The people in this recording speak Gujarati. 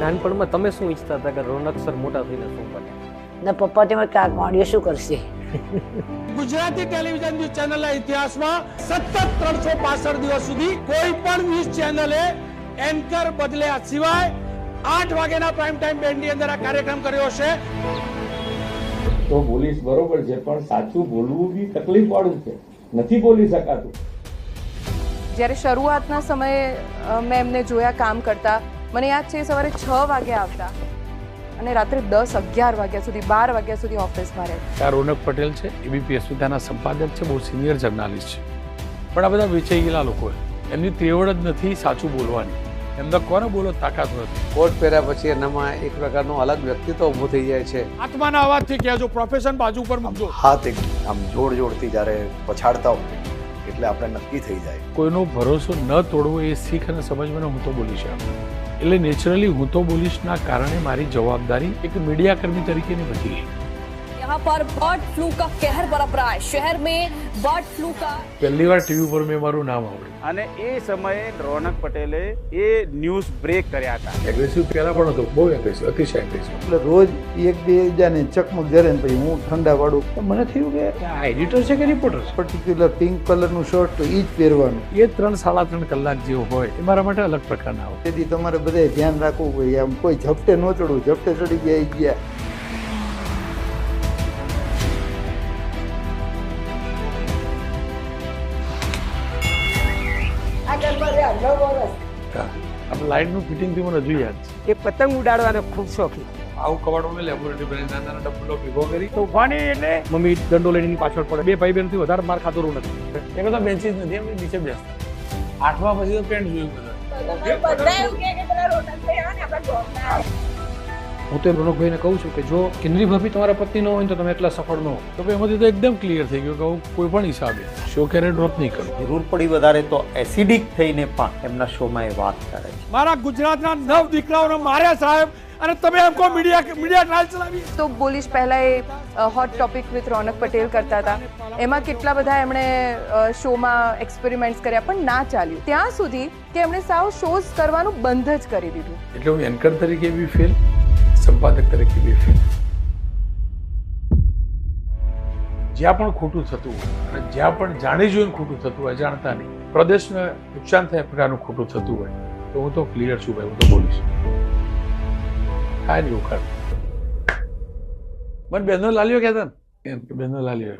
નાનપણમાં તમે શું ઈચ્છતા હતા કે રોનક સર મોટા થઈને શું બને ને પપ્પા તેમાં કાક માંડ્યો શું કરશે? ગુજરાતી ટેલિવિઝન ન્યૂઝ ચેનલના ઇતિહાસમાં સતત ત્રણસો પાસઠ દિવસ સુધી કોઈ પણ ન્યૂઝ ચેનલે એન્કર બદલ્યા સિવાય આઠ વાગ્યાના પ્રાઇમ ટાઈમ બેન્ડની અંદર આ કાર્યક્રમ કર્યો છે તો બોલીસ બરોબર છે પણ સાચું બોલવું બી તકલીફ વાળું છે. નથી બોલી શકાતું. જ્યારે શરૂઆતના સમયે મેં એમને જોયા કામ કરતા મને યાદ છે એ સવારે છ વાગે આવતા અને રાત્રે દસ અગિયાર વાગ્યા સુધી બાર વાગ્યા સુધી ઓફિસમાં રહે. ત્યાં રોનક પટેલ છે એબીપી અસ્મિતાના સંપાદક છે બહુ સિનિયર જર્નાલિસ્ટ છે. પણ આ બધા વેચાઈ ગયેલા લોકો એમની તેવડ જ નથી સાચું બોલવાની. એમને કોને બોલો તાકાત નથી. કોટ પહેર્યા પછી એનામાં એક પ્રકારનો અલગ વ્યક્તિત્વ ઊભો થઈ જાય છે. આત્માના અવાજથી કહેજો પ્રોફેશન બાજુ પર મૂકજો. હાથ એક આમ જોડ જોડથી જ્યારે પછાડતા હોય એટલે આપણે નક્કી થઈ જાય. કોઈનો ભરોસો ન તોડવો એ શીખ અને સમજવાનો હું તો બોલીશ એમ. એટલે નેચરલી હું તો બોલીશના કારણે મારી જવાબદારી એક મીડિયાકર્મી તરીકેની વધી ગઈ. यहाँ पर बर्ड फ्लू का कहर बरप रहा है शहर में बर्ड फ्लू का પહેલી વાર ટીવી ઉપર મેં મારું નામ આવડ્યું અને એ સમયે રોનક પટેલે એ ન્યૂઝ બ્રેક કર્યા હતા એગ્રેસિવ પહેલા પણ હતો બહુ એગ્રેસિવ અતિશય એગ્રેસિવ એટલે રોજ એક બે જાને ચકમક જરે ને પછી હું ઠંડા વાળું તો મને થયું કે આ એડિટર છે કે રિપોર્ટર છે પર્ટિક્યુલર પિંક કલરનું શર્ટ તો એ જ પહેરવાનું એ ત્રણ સાડા ત્રણ કલાક જે હોય એ મારા માટે અલગ પ્રકારના હોય તેથી તમારે બધાએ ધ્યાન રાખવું જોઈએ આમ કોઈ ઝપટે ન ચડવું ઝપટે ચડી ગયા ઈ ગયા આપણે લાઇટનું ફિટિંગથી મને હજુ યાદ છે. એ પતંગ ઉડાડવાનો ખૂબ શોખીન આવું કવાડો મેં લેબોરેટરી બની નાના નાના ડબ્બુલો ભેગો કરી. તોફાની એટલે મમ્મી દંડો લઈને પાછળ પડે. બે ભાઈ બહેનથી વધારે માર ખાતો નથી. એ બધા બેન્ચીસ નથી એમ નીચે બેસતા. આઠમા પછી તો પેન્ટ જોયું બધા. બધા એવું કે પેલા રોટલ થયા ને આપણા હું તો રોનકભાઈને કહું છું કે જો કિન્નરી ભાભી તમારા પત્ની ન હોય ને તો તમે એટલા સફળ ન હો. તો એમાંથી તો એકદમ ક્લિયર થઈ ગયું કે હું કોઈ પણ હિસાબે શો ક્યારે ડ્રોપ નહીં કરું. જરૂર પડી વધારે તો એસિડિક થઈને પણ એમના શોમાં એ વાત કરે છે. મારા ગુજરાતના નવ દીકરાઓને માર્યા સાહેબ અને તમે એમ કહો મીડિયા મીડિયા ટ્રાયલ ચલાવી. તો બોલીશ પહેલા એ hot topic with Ronak Patel કરતા હતા. એમાં કેટલા બધા એમણે શોમાં એક્સપેરિમેન્ટ્સ કર્યા પણ ના ચાલ્યું. ત્યાં સુધી કે એમણે સાવ શોઝ કરવાનું બંધ જ કરી દીધું. એટલે હું એન્કર તરીકે બી ફેલ સંપાદક તરીકે બી જ્યાં પણ ખોટું થતું અને જ્યાં પણ જાણી જોઈને ખોટું થતું હોય જાણતા નહીં. પ્રદેશને નુકસાન થાય પ્રકારનું ખોટું થતું હોય, તો હું તો ક્લિયર છું ભાઈ, હું તો બોલીશ. થાય નહીં ઉખાડ. મને બહેનો લાલ્યો કહેતા ને? એમ કે બહેનો લાલ્યો?